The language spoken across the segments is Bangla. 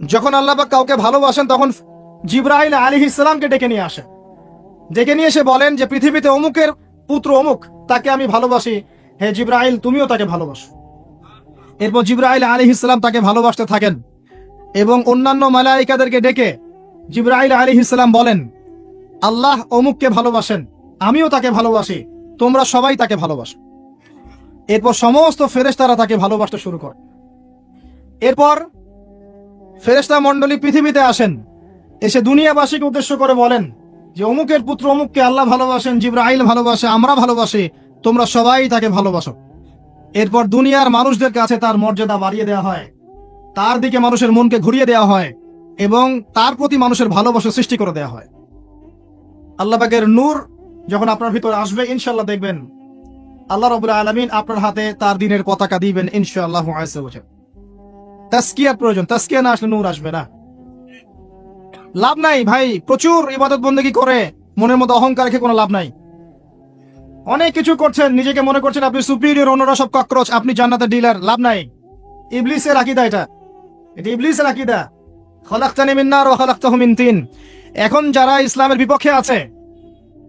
যখন আল্লাহবাক কাউকে ভালোবাসেন, তখন জিব্রাহিল আলী ইসলামকে ডেকে নিয়ে আসেন। ডেকে নিয়ে এসে বলেন যে, পৃথিবীতে অমুকের পুত্র অমুক, তাকে আমি ভালোবাসি। হে জিব্রাহিল তুমিও তাকে ভালোবাসো। এরপর জিব্রাহিল আলী ইসলাম তাকে ভালোবাসতে থাকেন এবং অন্যান্য মালাইকাদেরকে ডেকে জিব্রাহিল আলী ইসলাম বলেন, আল্লাহ অমুককে ভালোবাসেন, আমিও তাকে ভালোবাসি, তোমরা সবাই তাকে ভালোবাসো। এরপর সমস্ত ফেরেশতারা তাকে ভালোবাসতে শুরু করে। এরপর ফেরেশতা মণ্ডলী পৃথিবীতে আসেন। এসে দুনিয়াবাসীকে উদ্দেশ্য করে বলেন যে, অমুকের পুত্র অমুককে আল্লাহ ভালোবাসেন, জিব্রাইল ভালোবাসে, আমরা ভালোবাসি, তোমরা সবাই তাকে ভালোবাসো। এরপর দুনিয়ার মানুষদের কাছে তার মর্যাদা বাড়িয়ে দেওয়া হয়। তার দিকে মানুষের মনকে ঘুরিয়ে দেওয়া হয় এবং তার প্রতি মানুষের ভালোবাসা সৃষ্টি করে দেওয়া হয়। আল্লাহ পাকের নূর যখন আপনার ভিতরে আসবে ইনশাল্লাহ দেখবেন, আল্লাহ রবুল্লা আলমিন আপনার হাতে তার দিনের পতাকা দিবেন, ইনশাআল্লাহ তাস্কিয়ার প্রয়োজন, তাস্কিয়া না আসলে নূর আসবে না। লাভ নাই, ভাই, প্রচুর ইবাদত বন্দী করে, মনের মধ্যে অহংকার রেখে কোনো লাভ নাই। অনেক কিছু করছেন, নিজেকে মনে করছেন আপনি সুপিরিয়র অন্যরা সব ককরোচ, আপনি জান্নাতের ডিলার লাভ নাই। ইবলিসের আকিদা এটা। এটা ইবলিসের আকিদা। খলাক্তানি মিন্নার ও তিন। এখন যারা ইসলামের বিপক্ষে আছে,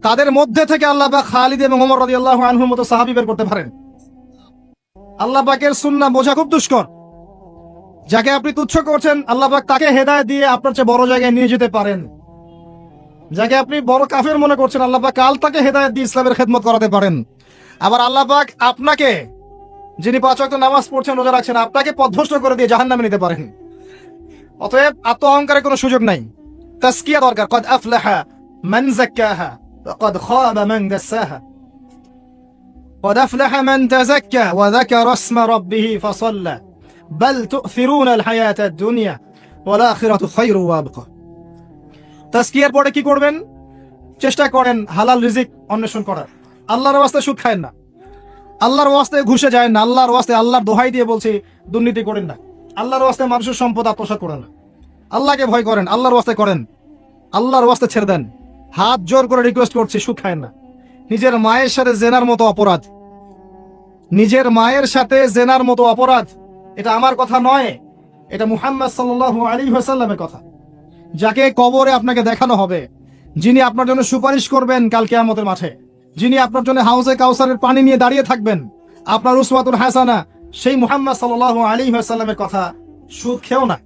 তাদের মধ্যে থেকে আল্লাহ খালিদ এবং ওমর রাদিয়াল্লাহু আনহুর মতো সাহাবী বের করতে পারেন। আল্লাহ পাকের বোঝা খুব দুষ্কর। যাকে আপনি তুচ্ছ করছেন আল্লাহ পাক তাকে হেদায়েত দিয়ে আপনার চেয়ে বড় জায়গায় নিয়ে যেতে পারেন যাকে আপনি বড় কাফের মনে করছেন আল্লাহ পাক কাল তাকে হেদায়েত দিয়ে ইসলামের খেদমত করাতে পারেন আবার আল্লাহ পাক আপনাকে যিনি পাঁচ ওয়াক্ত নামাজ পড়ছেন রোজা রাখছেন আপনাকে পথভ্রষ্ট করে দিয়ে জাহান্নামে নিতে পারেন অতএব আত্ম অহংকারের কোনো সুযোগ নাই তাস্কিয়া দরকার কদ আফলাহা মান যাক্কাহা وقد خاب من دساها قد أفلح من تزكى وذكر اسم ربه فصلى বল তুফিরুন আল হায়াত দুনিয়া ওয়াল আখিরাতু খায়রু ওয়া আবকা তাসকিয়ার পরে কি করবেন চেষ্টা করেন হালাল রিজিক অন্বেষণ করার আল্লাহর ওয়াস্তে সুদ খায়েন না। আল্লাহর ওয়াস্তে ঘুষে যায় না। আল্লাহর ওয়াস্তে আল্লাহর দোহাই দিয়ে বলছি, দুর্নীতি করেন না। আল্লাহর ওয়াস্তে মানুষের সম্পদ আত্মসাত করেন না। আল্লাহকে ভয় করেন, আল্লাহর ওয়াস্তে করেন। আল্লাহর ওয়াস্তে ছেড়ে দেন। হাত জোর করে রিকোয়েস্ট করছি, সুদ খায়েন না। নিজের মায়ের সাথে জেনার মতো অপরাধ। নিজের মায়ের সাথে জেনার মতো অপরাধ। এটা আমার কথা নয়, এটা মুহাম্মদ সাল্লাল্লাহু আলাইহি ওয়াসাল্লামের কথা। যাকে কবরে আপনাকে দেখানো হবে, যিনি আপনার জন্য সুপারিশ করবেন কাল কিয়ামতের মাঠে, যিনি আপনার জন্য হাউসে কাউসারের পানি নিয়ে দাঁড়িয়ে থাকবেন, আপনার উসমাতুল হাসানা, সেই মুহাম্মদ সাল্লাল্লাহু আলাইহি ওয়াসাল্লামের কথা সুদ খেও না।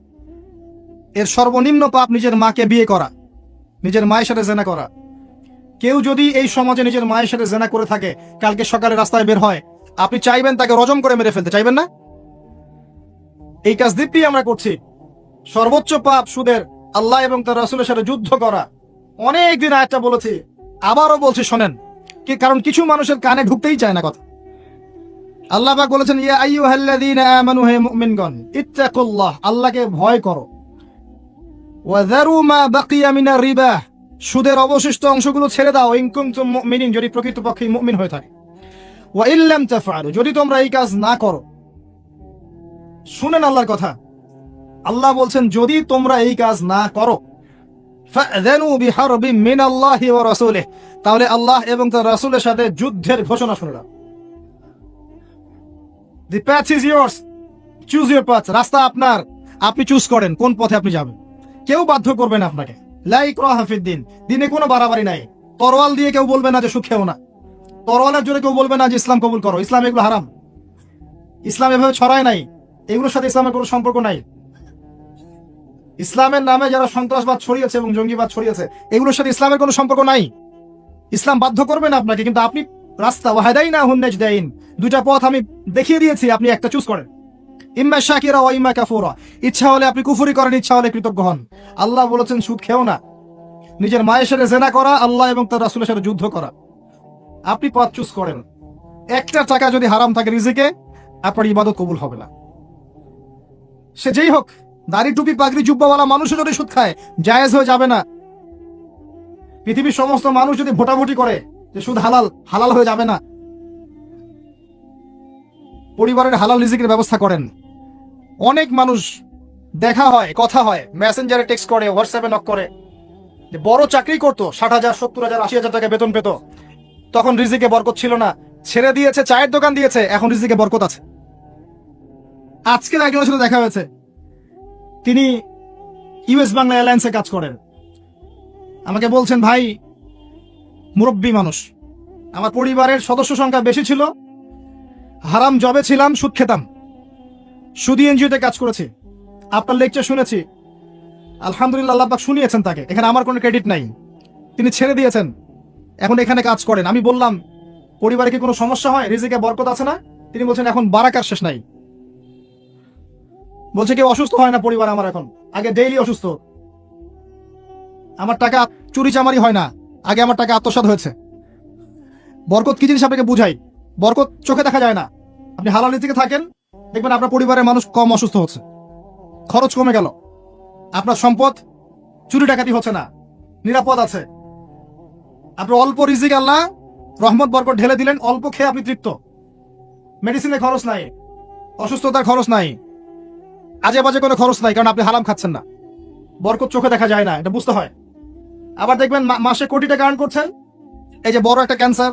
এর সর্বনিম্ন পাপ নিজের মাকে বিয়ে করা, নিজের মায়ের সাথে জেনা করা। কেউ যদি এই সমাজে নিজের মায়ের সাথে জেনা করে থাকে, কালকে সকালে রাস্তায় বের হয়, আপনি চাইবেন তাকে রজম করে মেরে ফেলতে, চাইবেন না? এই কাজ দিব্যি আমরা করছি। সর্বোচ্চ পাপ সুদের আল্লাহ এবং তার রাসুলের সাথে যুদ্ধ করা। অনেক দিন আয়টা বলেছি, আবারও বলছি, শোনেন। কি, কারণ কিছু মানুষের কানে ঢুকতেই চায় না কথা। আল্লাহ পাক বলেছেন, ইয়া আইয়ুহাল্লাযীনা আমানু, হে মুমিনগণ, ইত্তাকুল্লাহ, আল্লাহকে ভয় করো। ওয়াযারু মা বাকিয়া মিনার রিবা, সুদের অবশিষ্ট অংশগুলো ছেড়ে দাও, ইন কুনতুম মুমিনিন, যদি প্রকৃতপক্ষে মুমিন হয়ে থাকে। ওয়া ইল্লাম তাফআলু, যদি তোমরা এই কাজ না করো শুনেন আল্লাহর কথা। আল্লাহ বলছেন, যদি তোমরা এই কাজ না করো তাহলে আল্লাহ এবং তার রাসূলের সাথে যুদ্ধের ঘোষণা শুনে the path is yours choose your path রাস্তা আপনার। আপনি চুজ করেন কোন পথে আপনি যাবেন। কেউ বাধ্য করবে না আপনাকে। লাইক রাহাফিদ দিন দিনে কোনো বাড়াবাড়ি নাই। তরোয়াল দিয়ে কেউ বলবে না যে সুখেও না। তরোয়ালের জোরে কেউ বলবে না যে ইসলাম কবুল করো। ইসলাম এগুলো হারাম। ইসলাম এভাবে ছড়ায় নাই। এগুলোর সাথে ইসলামের কোনো সম্পর্ক নাই। ইসলামের নামে যারা সন্ত্রাসবাদ ছড়িয়েছে এবং জঙ্গিবাদ ছড়িয়েছে, এগুলোর সাথে ইসলামের কোনো সম্পর্ক নাই। ইসলাম বাধ্য করবে না আপনাকে, কিন্তু আপনি রাস্তা ওয়াহাদাই না হুন্নেজ দেইন দুইটা পথ আমি দেখিয়ে দিয়েছি, আপনি একটা চুজ করেন। ইম্মা শাকিরা ও ইম্মা কাফুরা। ইচ্ছা হলে আপনি কুফুরি করেন, ইচ্ছা হলে কৃতজ্ঞ হন। আল্লাহ বলেছেন, সুদ খেও না। নিজের মায়ের সাথে জেনা করা, আল্লাহ এবং তার রাসুলের সাথে যুদ্ধ করা। আপনি পথ চুজ করেন। একটা টাকা যদি হারাম থাকে রিজিকে, আপনার ইবাদত কবুল হবে না। সে যেই হোক দাড়ি টুপি, পাগড়ি, জুব্বাওয়ালা মানুষও যদি সুদ খায়, জায়েজ হয়ে যাবে না। পৃথিবীর সমস্ত মানুষ যদি ভোটাভুটি করে, যে সুদ হালাল হালাল হয়ে যাবে না। পরিবারের হালাল রিজিকের ব্যবস্থা করেন। অনেক মানুষ, দেখা হয়, কথা হয়, মেসেঞ্জারে টেক্সট করে, হোয়াটসঅ্যাপে নক করে, যে বড় চাকরি করতো, ষাট হাজার, সত্তর হাজার, আশি হাজার টাকা বেতন পেত। তখন রিজিকে বরকত ছিল না। ছেড়ে দিয়েছে, চায়ের দোকান দিয়েছে, এখন রিজিকে বরকত আছে। আজকের একজনের সাথে দেখা হয়েছে। তিনি ইউএস বাংলা এয়ারলাইন্সে কাজ করেন। আমাকে বলছেন, ভাই, মুরব্বী মানুষ। আমার পরিবারের সদস্য সংখ্যা বেশি ছিল। হারাম জবে ছিলাম, সুদ খেতাম। সুদি এনজিওতে কাজ করেছি। আপনার লেকচার শুনেছি। আলহামদুলিল্লাহ আল্লাহ পাক শুনিয়েছেন তাকে। এখানে আমার কোনো ক্রেডিট নাই। তিনি ছেড়ে দিয়েছেন। এখন এখানে কাজ করেন। আমি বললাম, পরিবারে কি কোনো সমস্যা হয়? রিজিকে বরকত আছে না? তিনি বলছেন, এখন বারাকার শেষ নাই। বলছে কেউ অসুস্থ হয় না পরিবার আমার এখন। আগে ডেইলি অসুস্থ। আমার টাকা চুরি চামারি হয় না। আগে আমার টাকা আত্মসাৎ হয়েছে। বরকত কি জিনিস আপনাকে বুঝাই? বরকত চোখে দেখা যায় না। আপনি হালাল দিকে থাকেন, দেখবেন আপনার পরিবারের মানুষ কম অসুস্থ হচ্ছে। খরচ কমে গেল। আপনার সম্পদ চুরি ডাকাতি হচ্ছে না। নিরাপদ আছে। আপনার অল্প রিজিক আল্লাহ, রহমত, বরকত ঢেলে দিলেন, অল্প খেয়ে আপনি তৃপ্ত। মেডিসিনের খরচ নাই। অসুস্থতার খরচ নাই। আজে বাজে কোনো খরচ নাই, কারণ আপনি হারাম খাচ্ছেন না। বরকত চোখে দেখা যায় না, এটা বুঝতে হয়। আবার দেখবেন মাসে কোটি টাকা আর্ন করছেন। এই যে বড় একটা ক্যান্সার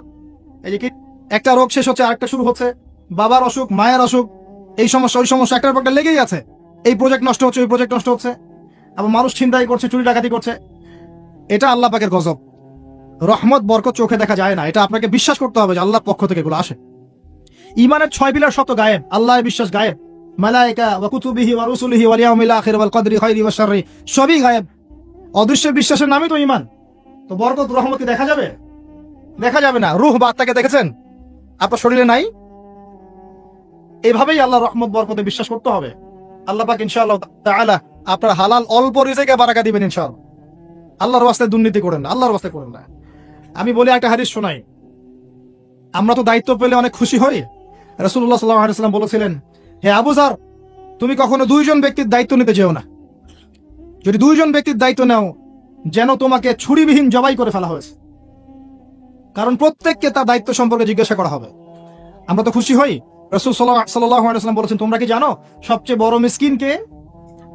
এই যে কি? একটা রোগ শেষ হচ্ছে, আরেকটা শুরু হচ্ছে। বাবার অসুখ, মায়ের অসুখ, এই সমস্যা, ওই সমস্যা একটার পর লেগেই আছে। এই প্রজেক্ট নষ্ট হচ্ছে, ওই প্রজেক্ট নষ্ট হচ্ছে। আবার মানুষ ছিনতাই করছে, চুরি ডাকাতি করছে। এটা আল্লাহ পাকের গজব। রহমত, বরকত চোখে দেখা যায় না। এটা আপনাকে বিশ্বাস করতে হবে যে আল্লাহর পক্ষ থেকে এগুলো আসে। ইমানের ছয় পিলার শত গায়েব আল্লাহ বিশ্বাস গায়েব। শাররি। সবই অদৃশ্য বিশ্বাসের নামই তো তো বরকত দেখা যাবে? দেখা যাবে না। রুহ দেখেছেন? আপনার শরীরে নাই? এভাবেই আল্লাহ রহমত, বরকতে বিশ্বাস করতে হবে। আল্লাহ তাআলা আপনার হালাল অল্প রিজিকে বারাকা দিবেন ইনশাআল্লাহ। আল্লাহর ওয়াস্তে দুর্নীতি করেন আল্লাহর করেন না। আমি বলি একটা হাদিস শোনাই। আমরা তো দায়িত্ব পেলে অনেক খুশি হই। রাসূলুল্লাহ সাল্লাম বলেছিলেন হে আবুজার তুমি কখনো দুইজন ব্যক্তির দায়িত্ব নিতে যেও না। যদি দুইজন ব্যক্তির দায়িত্ব নাও, যেন তোমাকে ছুরিবিহীন জবাই করে ফেলা হয়েছে। কারণ প্রত্যেককে তার দায়িত্ব সম্পর্কে জিজ্ঞাসা করা হবে। আমরা তো খুশি হই। রসুল সাল্লাম বলেছেন, তোমরা কি জানো, সবচেয়ে বড় মিসকিন কে?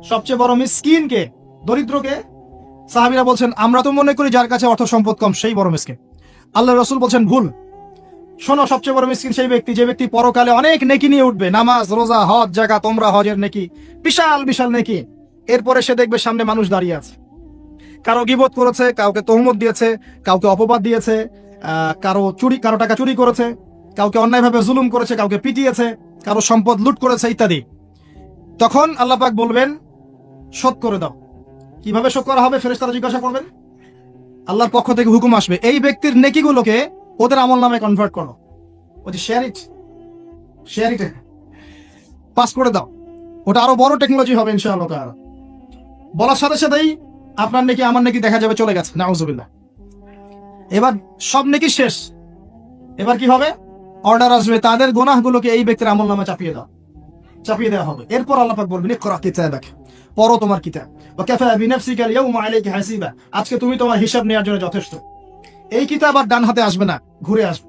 সবচেয়ে বড় মিসকিন কে? দরিদ্রকে সাহাবিরা বলছেন, আমরা তো মনে করি যার কাছে অর্থ সম্পদ কম, সেই বড় মিসকিন। আল্লাহ রসুল বলছেন, ভুল। শোনো, সবচেয়ে বড় মিসকিন সেই ব্যক্তি, যে ব্যক্তি পরকালে অনেক নেকি নিয়ে উঠবে। নামাজ, রোজা, হজ জায়গা তোমরা হজের নেকি। বিশাল বিশাল নেকি। এরপরে সে দেখবে সামনে মানুষ দাঁড়িয়ে আছে। কারও গিবত করেছে, কাউকে তহমত দিয়েছে, কাউকে অপবাদ দিয়েছে কারও চুরি, কারও টাকা চুরি করেছে, কাউকে অন্যায়ভাবে জুলুম করেছে, কাউকে পিটিয়েছে, কারও সম্পদ লুট করেছে ইত্যাদি। তখন আল্লাহ পাক বলবেন, শোধ করে দাও। কীভাবে শোধ করা হবে, ফেরেশতারা জিজ্ঞাসা করবেন? আল্লাহর পক্ষ থেকে হুকুম আসবে। এই ব্যক্তির নেকিগুলোকে ওদের আমল নামে কনভার্ট করো। বলছি share it share it pass করে দাও। ওটা আরও বড় টেকনোলজি হবে ইনশাআল্লাহ তাআলা। বলার সাথে সাথেই আপনার নাকি, আমার নাকি দেখা যাবে চলে গেছে। নাউজুবিল্লাহ। এবার সব নাকি শেষ। এবার কি হবে? অর্ডার আসবে। তাদের গোনাহগুলোকে এই ব্যক্তির আমল নামে চাপিয়ে দাও। চাপিয়ে দেওয়া হবে। এরপর আল্লাহ পাক বলবেন, ইকরা কিতাবাক। পড়ো তোমার কিতাব। ওয়া কাফা বিনাফসিকা আল-ইয়াওমা আলাইকা হাসিবা। আজকে তুমি তোমার হিসাব নেওয়ার জন্য যথেষ্ট। এই কিতাব আর ডান হাতে আসবে না, ঘুরে আসবে।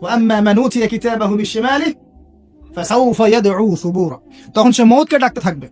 ওয়া আম্মা মান উতিয়া কিতাবাহু বিশিমালিহি ফাসাউফা ইয়াদউ সুবুরা। তখন সে মৌতকে ডাকতে থাকবে।